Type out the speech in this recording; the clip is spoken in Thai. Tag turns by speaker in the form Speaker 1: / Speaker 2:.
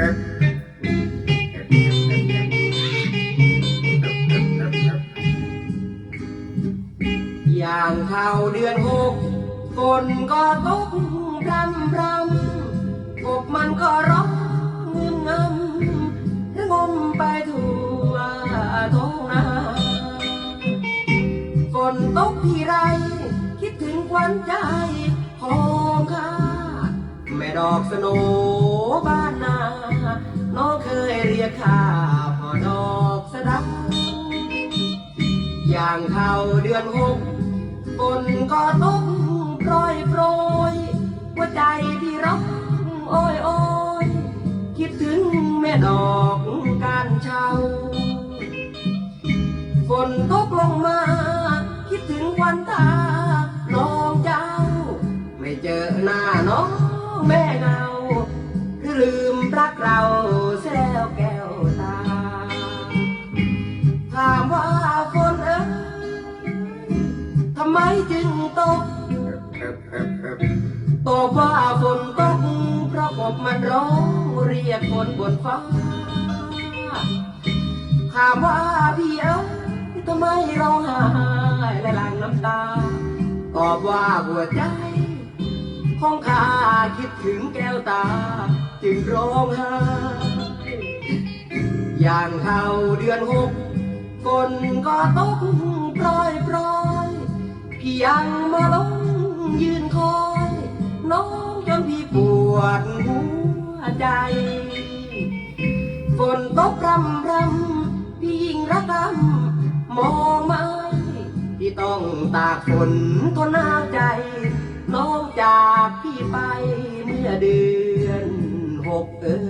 Speaker 1: อย่างเข้าเดือนหกฝนก็ตกพรำพรำกบมันก็ร้องเงินงำแล้วงมไปทั่วท้องนาฝนตกที่ไร คิดถึงควันใจของข้าแม่ดอกสโนบาน เรียกข้าพ่อดอกสะดังอย่างเข้าเดือนหกฝนก็ตกโปรยโปรยหัวใจที่ร้องโอ้ยโอ้ยคิดถึงแม่ดอกการเช่าฝนตกลงมา คิดถึงวันตาน้องเจ้า ไม่เจอหน้าน้องแม่เงาคือลืม ไมจึงตก ตอบว่าฝนตกเพราะกบมันร้องเรียกคนบนฟ้าถามว่าพี่เอ้ยทำไมร้องไห้และหลั่งน้ำตา ตอบว่าหัวใจของข้าคิดถึงแก้วตา จึงร้องไห้อย่างเข้าเดือนหกฝนก็ตกโปรยปรยพี่ ยังมาลงยืนคอยน้องจนพี่ปวดหัวใจฝนตกรำรำพี่ยิ่งระกรำมองไม่พี่ต้องตากฝนก็น่าใจน้องจากพี่ไปเมื่อเดือนหกเออ